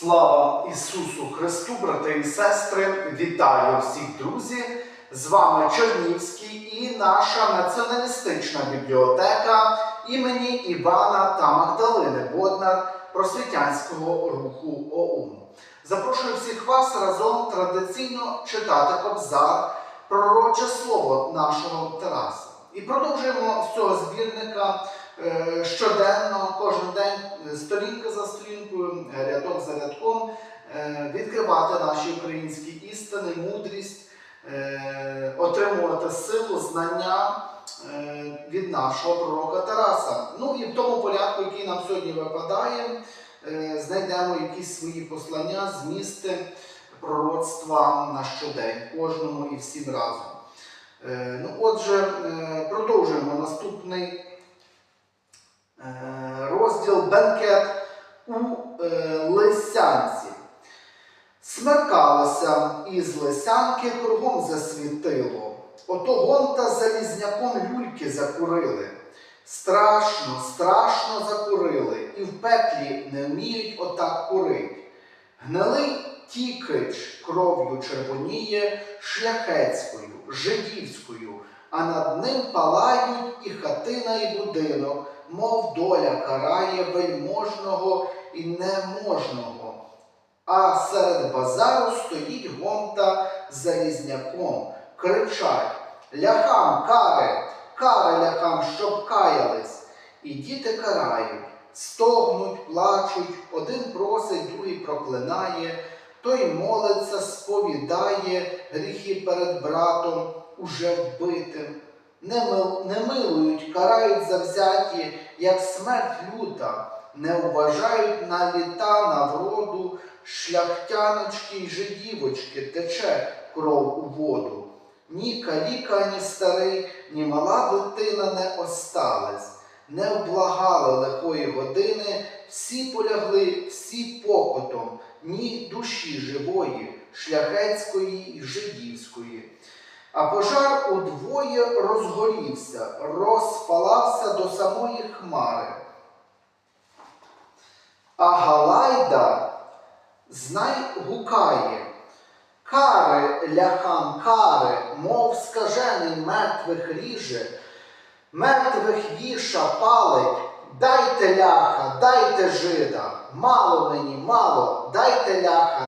Слава Ісусу Христу, брати і сестри! Вітаю всіх друзі! З вами Чернівський і наша націоналістична бібліотека імені Івана та Магдалини Боднар просвітянського руху ОУН. Запрошую всіх вас разом традиційно читати Кобзар, пророче слово нашого Тараса. І продовжуємо з цього збірника щоденно, кожен день, е, сторінка за сторінкою, е, рядок за рядком, е, відкривати наші українські істини, мудрість, е, отримувати силу, знання е, від нашого пророка Тараса. Ну і в тому порядку, який нам сьогодні випадає, е, знайдемо якісь свої послання, змісти пророцтва на щодень, кожному і всім разом. Е, Ну, отже, е, продовжуємо наступний е, розділ бенкет у е, Лисянці. Смеркалося із Лисянки кругом засвітило. Ото гонта залізняком люльки закурили. Страшно, страшно закурили, і в пеклі не вміють отак курить. Гнилий тікич кров'ю червоніє шляхетською, жидівською, а над ним палають і хатина, і будинок, мов доля карає вельможного і неможного. А серед базару стоїть гонта залізняком, кричать ляхам кари, кари ляхам, щоб каялись. І діти карають, стогнуть, плачуть, один просить, другий проклинає, той молиться, сповідає гріхи перед братом, уже вбитим. Не, мил, не милують, карають завзяті, як смерть люта, не вважають на літа, на вроду, шляхтяночки й жидівочки тече кров у воду. Ні каліка, ні старий, ні мала дитина не осталась, не облагали лихої години, всі полягли, всі покотом, ні душі живої, шляхетської й жидівської. А пожар удвоє розгорівся, розпалався до самої хмари. А Галайда, знай, гукає, кари ляхам кари, мов скажений мертвих ріже, мертвих віша палить, дайте ляха, дайте жида, мало мені, мало, дайте ляха.